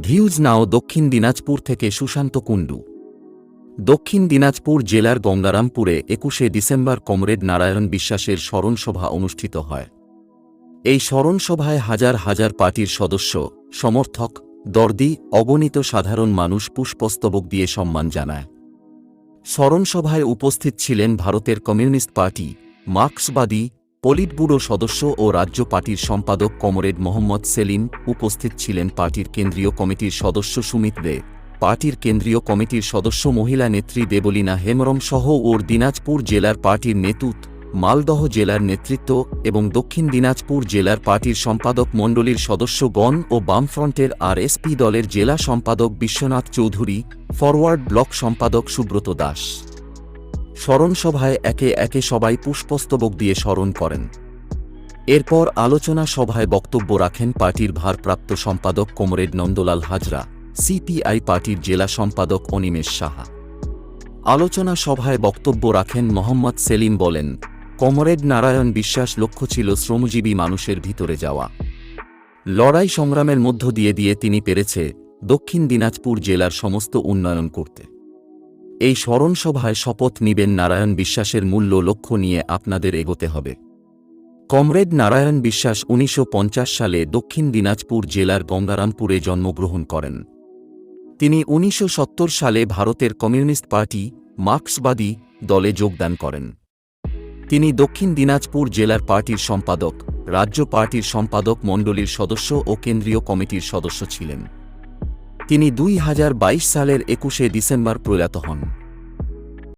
Views নাও দক্ষিণ দিনাজপুর থেকে সুশান্ত কুণ্ডু। দক্ষিণ দিনাজপুর জেলার গঙ্গারামপুরে একুশে ডিসেম্বর কমরেড নারায়ণ বিশ্বাসের স্মরণসভা অনুষ্ঠিত হয়। এই স্মরণসভায় হাজার হাজার পার্টির সদস্য, সমর্থক, দর্দি, অগণিত সাধারণ মানুষ পুষ্পস্তবক দিয়ে সম্মান জানায়। স্মরণসভায় উপস্থিত ছিলেন ভারতের কমিউনিস্ট পার্টি, মার্ক্সবাদী পলিট ব্যুরো সদস্য ও রাজ্য পার্টির সম্পাদক কমরেড মোহাম্মদ সেলিম উপস্থিত ছিলেন পার্টির কেন্দ্রীয় কমিটির সদস্য সুমিত দে। পার্টির কেন্দ্রীয় কমিটির সদস্য মহিলা নেত্রী দেবলীনা হেমরম সহ ওর দিনাজপুর জেলার পার্টির নেতৃত্ব মালদহ জেলার নেতৃত্ব এবং দক্ষিণ দিনাজপুর জেলার পার্টির সম্পাদক মণ্ডলীর সদস্যগণ ও বামফ্রন্টের আরএসপি দলের জেলা সম্পাদক বিশ্বনাথ চৌধুরী, ফরওয়ার্ড ব্লক সম্পাদক সুব্রত দাস। স্মরণসভায় একে একে সবাই পুষ্পস্তবক দিয়ে স্মরণ করেন। এরপর আলোচনা সভায় বক্তব্য রাখেন পার্টির ভারপ্রাপ্ত সম্পাদক কোমরেড নন্দলাল হাজরা, সিপিআই পার্টির জেলা সম্পাদক অনিমেষ সাহা। আলোচনা সভায় বক্তব্য রাখেন মোহাম্মদ সেলিম বলেন, কমরেড নারায়ণ বিশ্বাস লক্ষ্য ছিল শ্রমজীবী মানুষের ভিতরে যাওয়া। লড়াই সংগ্রামের মধ্য দিয়ে দিয়ে তিনি পেরেছে দক্ষিণ দিনাজপুর জেলার সমস্ত উন্নয়ন করতে। এই স্মরণসভায় শপথ নিবেন নারায়ণ বিশ্বাসের মূল্য লক্ষ্য নিয়ে আপনাদের এগোতে হবে। কমরেড নারায়ণ বিশ্বাস উনিশশো পঞ্চাশ সালে দক্ষিণ দিনাজপুর জেলার গঙ্গারামপুরে জন্মগ্রহণ করেন। তিনি উনিশশো সত্তর সালে ভারতের কমিউনিস্ট পার্টি, মার্ক্সবাদী দলে যোগদান করেন। তিনি দক্ষিণ দিনাজপুর জেলার পার্টির সম্পাদক, রাজ্য পার্টির সম্পাদক মণ্ডলীর সদস্য ও কেন্দ্রীয় কমিটির সদস্য ছিলেন। তিনি দুই হাজার বাইশ সালের একুশে ডিসেম্বর প্রয়াত হন।